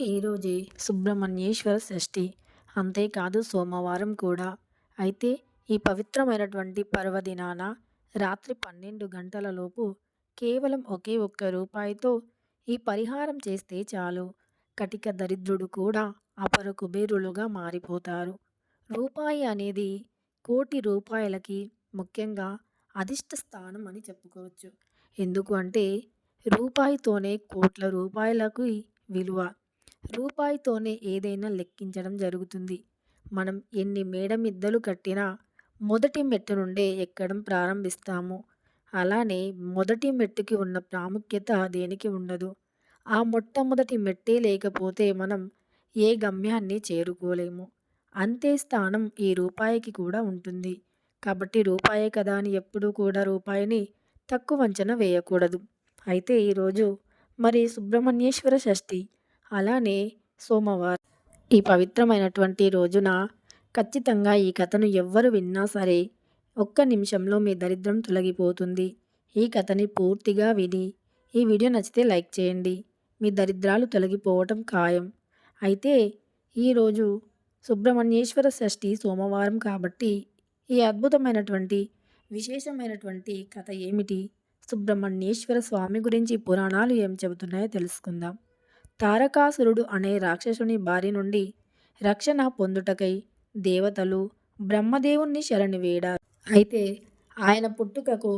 ఈరోజే సుబ్రహ్మణ్యేశ్వర షష్ఠి. అంతేకాదు సోమవారం కూడా. అయితే ఈ పవిత్రమైనటువంటి పర్వదినాన రాత్రి పన్నెండు గంటలలోపు కేవలం ఒకే ఒక్క రూపాయితో ఈ పరిహారం చేస్తే చాలు. కటిక దరిద్రుడు కూడా అపర కుబేరులుగా మారిపోతారు. రూపాయి అనేది కోటి రూపాయలకి ముఖ్యంగా అధిష్ట స్థానం అని చెప్పుకోవచ్చు. ఎందుకు అంటే రూపాయితోనే కోట్ల రూపాయలకు విలువ. రూపాయితోనే ఏదైనా లెక్కించడం జరుగుతుంది. మనం ఎన్ని మేడమిద్దలు కట్టినా మొదటి మెట్టు నుండే ఎక్కడం ప్రారంభిస్తాము. అలానే మొదటి మెట్టుకి ఉన్న ప్రాముఖ్యత దేనికి ఉండదు? ఆ మొట్టమొదటి మెట్టే లేకపోతే మనం ఏ గమ్యాన్ని చేరుకోలేము. అంతే స్థానం ఈ రూపాయికి కూడా ఉంటుంది. కాబట్టి రూపాయే కదా అని ఎప్పుడూ కూడా రూపాయిని తక్కువ అంచనా వేయకూడదు. అయితే ఈరోజు మరి సుబ్రహ్మణ్యేశ్వర షష్ఠి అలానే సోమవారం ఈ పవిత్రమైనటువంటి రోజున ఖచ్చితంగా ఈ కథను ఎవ్వరు విన్నా సరే ఒక్క నిమిషంలో మీ దరిద్రం తొలగిపోతుంది. ఈ కథని పూర్తిగా విని ఈ వీడియో నచ్చితే లైక్ చేయండి. మీ దరిద్రాలు తొలగిపోవటం ఖాయం. అయితే ఈరోజు సుబ్రహ్మణ్యేశ్వర షష్ఠి సోమవారం కాబట్టి ఈ అద్భుతమైనటువంటి విశేషమైనటువంటి కథ ఏమిటి? సుబ్రహ్మణ్యేశ్వర స్వామి గురించి పురాణాలు ఏం చెబుతున్నాయో తెలుసుకుందాం. తారకాసురుడు అనే రాక్షసుని బారి నుండి రక్షణ పొందుటకై దేవతలు బ్రహ్మదేవుణ్ణి శరణి అయితే ఆయన పుట్టుకకు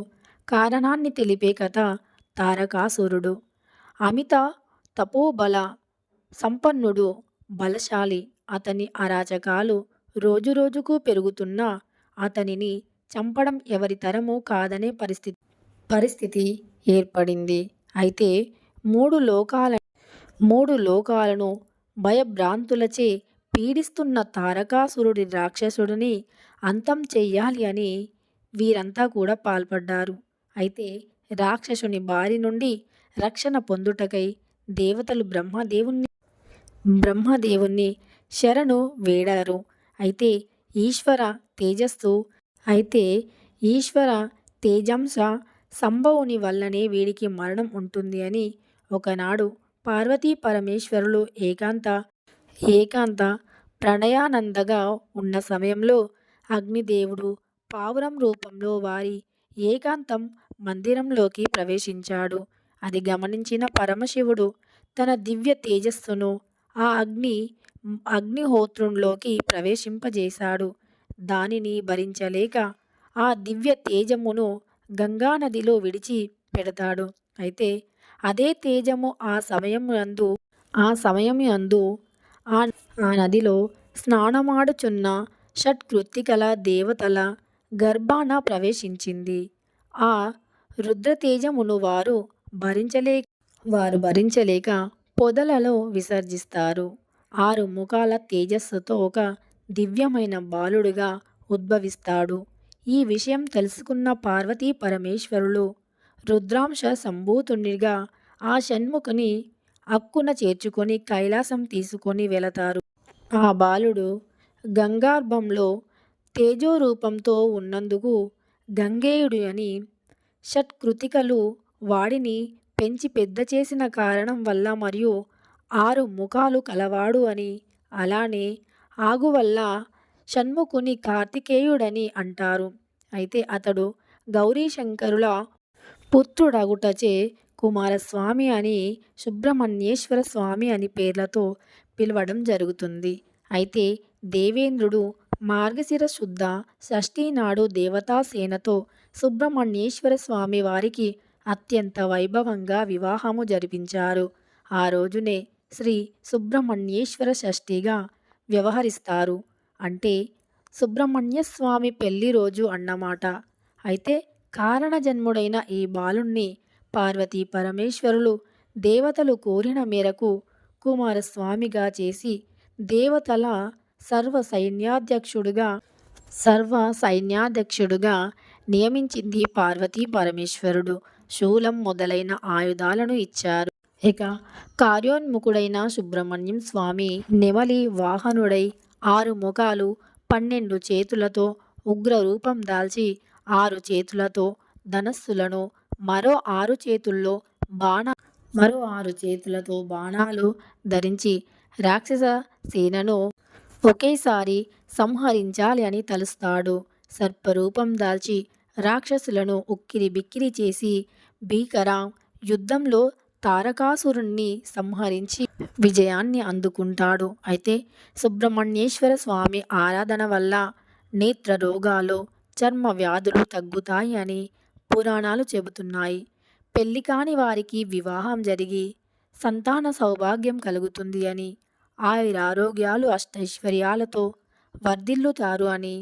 కారణాన్ని తెలిపే కథ తారకాసురుడు. అమిత తపోబల సంపన్నుడు బలశాలి అతని అరాచకాలు రోజురోజుకు పెరుగుతున్నా అతనిని చంపడం ఎవరి తరము కాదనే పరిస్థితి పరిస్థితి ఏర్పడింది. అయితే మూడు లోకాల మూడు లోకాలను భయభ్రాంతులచే పీడిస్తున్న తారకాసురుడి రాక్షసుడిని అంతం చెయ్యాలి అని వీరంతా కూడా పాల్పడ్డారు. అయితే రాక్షసుని బారి నుండి రక్షణ పొందుటకై దేవతలు బ్రహ్మదేవుణ్ణి బ్రహ్మదేవుణ్ణి శరణు వేడారు. అయితే ఈశ్వర తేజస్సు అయితే ఈశ్వర తేజంస సంభవుని వల్లనే వీడికి మరణం ఉంటుంది అని ఒకనాడు పార్వతీ పరమేశ్వరులు ఏకాంత ఏకాంత ప్రణయానందగా ఉన్న సమయంలో అగ్నిదేవుడు పావురం రూపంలో వారి ఏకాంతం మందిరంలోకి ప్రవేశించాడు. అది గమనించిన పరమశివుడు తన దివ్య తేజస్సును ఆ అగ్ని అగ్నిహోత్రంలోకి ప్రవేశింపజేశాడు. దానిని భరించలేక ఆ దివ్య తేజమును గంగానదిలో విడిచి పెడతాడు. అయితే అదే తేజము ఆ సమయం అందు ఆ సమయం యందు ఆ ఆ నదిలో స్నానమాడుచున్న షట్కృత్తికల దేవతల గర్భాన ప్రవేశించింది. ఆ రుద్రతేజమును వారు భరించలేక వారు భరించలేక పొదలలో విసర్జిస్తారు. ఆరు ముఖాల తేజస్సుతో ఒక దివ్యమైన బాలుడుగా ఉద్భవిస్తాడు. ఈ విషయం తెలుసుకున్న పార్వతీ పరమేశ్వరులు రుద్రాంశ సంభూతునిగా ఆ షణ్ముఖుని అక్కున చేర్చుకొని కైలాసం తీసుకొని వెళతారు. ఆ బాలుడు గంగార్భంలో తేజోరూపంతో ఉన్నందుకు గంగేయుడు అని షట్కృతికలు వాడిని పెంచి పెద్ద చేసిన కారణం వల్ల మరియు ఆరు ముఖాలు కలవాడు అని అలానే ఆగు వల్ల షణ్ముఖుని కార్తికేయుడని అంటారు. అయితే అతడు గౌరీశంకరుల పుత్రుడగుటచే కుమారస్వామి అని సుబ్రహ్మణ్యేశ్వర స్వామి అని పేర్లతో పిలవడం జరుగుతుంది. అయితే దేవేంద్రుడు మార్గశిర శుద్ధ షష్ఠీ నాడు దేవతాసేనతో సుబ్రహ్మణ్యేశ్వర స్వామి వారికి అత్యంత వైభవంగా వివాహము జరిపించారు. ఆ రోజునే శ్రీ సుబ్రహ్మణ్యేశ్వర షష్ఠిగా వ్యవహరిస్తారు. అంటే సుబ్రహ్మణ్య స్వామి పెళ్ళి రోజు అన్నమాట. అయితే కారణజన్ముడైన ఈ బాలుణ్ణి పార్వతీ పరమేశ్వరులు దేవతలు కోరిన మేరకు కుమారస్వామిగా చేసి దేవతల సర్వ సైన్యాధ్యక్షుడుగా సర్వ సైన్యాధ్యక్షుడుగా నియమించింది పార్వతీ పరమేశ్వరుడు. శూలం మొదలైన ఆయుధాలను ఇచ్చారు. ఇక కార్యోన్ముఖుడైన సుబ్రహ్మణ్యం స్వామి నెమలి వాహనుడై ఆరు ముఖాలు పన్నెండు చేతులతో ఉగ్ర రూపం దాల్చి ఆరు చేతులతో ధనస్సులను మరో ఆరు చేతుల్లో బాణ మరో ఆరు చేతులతో బాణాలు ధరించి రాక్షస సేనను ఒకేసారి సంహరించాలి అని తలుస్తాడు. సర్పరూపం దాల్చి రాక్షసులను ఉక్కిరి బిక్కిరి చేసి భీకర యుద్ధంలో తారకాసురుణ్ణి సంహరించి విజయాన్ని అందుకుంటాడు. అయితే సుబ్రహ్మణ్యేశ్వర స్వామి ఆరాధన వల్ల నేత్ర రోగాలు చర్మ వ్యాధులు తగ్గుతాయి అని పురాణాలు చెబుతున్నాయి. పెళ్ళి కాని వారికి వివాహం జరిగి సంతాన సౌభాగ్యం కలుగుతుంది అని ఆయురారోగ్యాలు అష్టైశ్వర్యాలతో వర్ధిల్లుతారు అని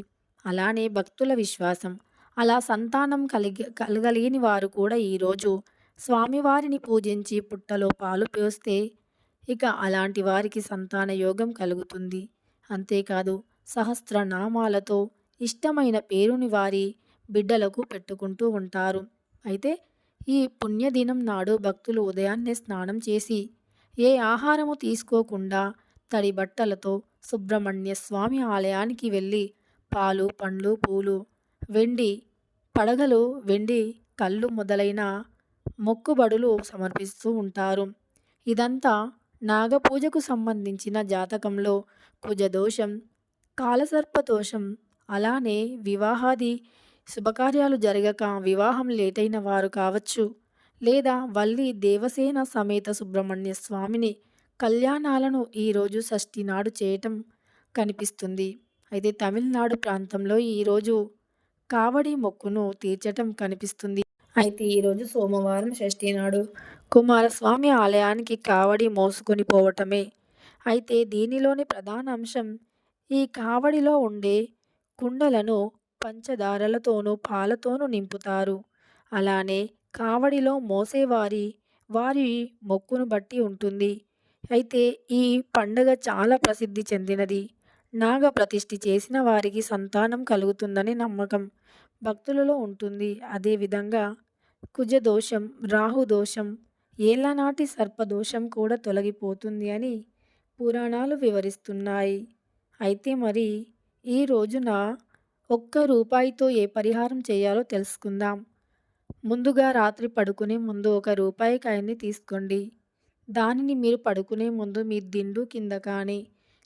అలానే భక్తుల విశ్వాసం. అలా సంతానం కలిగి కలగలేని వారు కూడా ఈరోజు స్వామివారిని పూజించి పుట్టలో పాలు పోస్తే ఇక అలాంటి వారికి సంతాన యోగం కలుగుతుంది. అంతేకాదు సహస్రనామాలతో ఇష్టమైన పేరుని వారి బిడ్డలకు పెట్టుకుంటూ ఉంటారు. అయితే ఈ పుణ్యదినం నాడు భక్తులు ఉదయాన్నే స్నానం చేసి ఏ ఆహారము తీసుకోకుండా తడి బట్టలతో సుబ్రహ్మణ్య స్వామి ఆలయానికి వెళ్ళి పాలు పండ్లు పూలు వెండి పడగలు వెండి కళ్ళు మొదలైన మొక్కుబడులు సమర్పిస్తూ ఉంటారు. ఇదంతా నాగపూజకు సంబంధించిన జాతకంలో కుజదోషం కాలసర్పదోషం అలానే వివాహాది శుభకార్యాలు జరగక వివాహం లేటైన వారు కావచ్చు. లేదా వల్లి దేవసేన సమేత సుబ్రహ్మణ్య స్వామిని కళ్యాణాలను ఈరోజు షష్ఠి నాడు చేయటం కనిపిస్తుంది. అయితే తమిళనాడు ప్రాంతంలో ఈరోజు కావడి మొక్కును తీర్చటం కనిపిస్తుంది. అయితే ఈరోజు సోమవారం షష్ఠి నాడు కుమారస్వామి ఆలయానికి కావడి మోసుకొని పోవటమే. అయితే దీనిలోని ప్రధాన అంశం ఈ కావడిలో ఉండే కుండలను పంచదారలతోనూ పాలతోనూ నింపుతారు. అలానే కావడిలో మోసేవారి వారి మొక్కును బట్టి ఉంటుంది. అయితే ఈ పండగ చాలా ప్రసిద్ధి చెందినది. నాగ ప్రతిష్ఠి చేసిన వారికి సంతానం కలుగుతుందని నమ్మకం భక్తులలో ఉంటుంది. అదేవిధంగా కుజదోషం రాహుదోషం ఏళ్ళనాటి సర్పదోషం కూడా తొలగిపోతుంది అని పురాణాలు వివరిస్తున్నాయి. అయితే మరి ఈ రోజున ఒక్క రూపాయితో ఏ పరిహారం చేయాలో తెలుసుకుందాం. ముందుగా రాత్రి పడుకునే ముందు ఒక రూపాయి కాయని తీసుకోండి. దానిని మీరు పడుకునే ముందు మీ దిండు కింద కానీ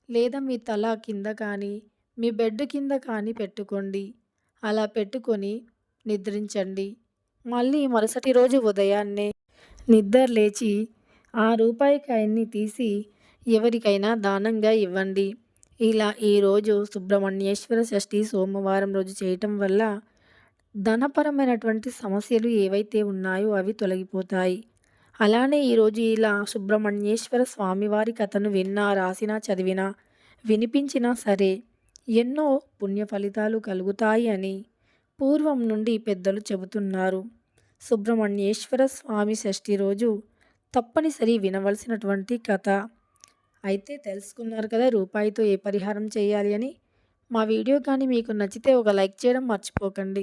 లేదా మీ తల కింద కానీ మీ బెడ్ కింద కానీ పెట్టుకోండి. అలా పెట్టుకొని నిద్రించండి. మళ్ళీ మరుసటి రోజు ఉదయాన్నే నిద్ర లేచి ఆ రూపాయి కాయన్ని తీసి ఎవరికైనా దానంగా ఇవ్వండి. ఇలా ఈరోజు సుబ్రహ్మణ్యేశ్వర షష్ఠి సోమవారం రోజు చేయటం వల్ల ధనపరమైనటువంటి సమస్యలు ఏవైతే ఉన్నాయో అవి తొలగిపోతాయి. అలానే ఈరోజు ఇలా సుబ్రహ్మణ్యేశ్వర స్వామివారి కథను విన్నా రాసినా చదివినా వినిపించినా సరే ఎన్నో పుణ్య ఫలితాలు కలుగుతాయి అని పూర్వం నుండి పెద్దలు చెబుతున్నారు. సుబ్రహ్మణ్యేశ్వర స్వామి షష్ఠి రోజు తప్పనిసరి వినవలసినటువంటి కథ అయితే తెలుసుకున్నారు కదా రూపాయితో ఏ పరిహారం చేయాలి అని. మా వీడియో కానీ మీకు నచ్చితే ఒక లైక్ చేయడం మర్చిపోకండి.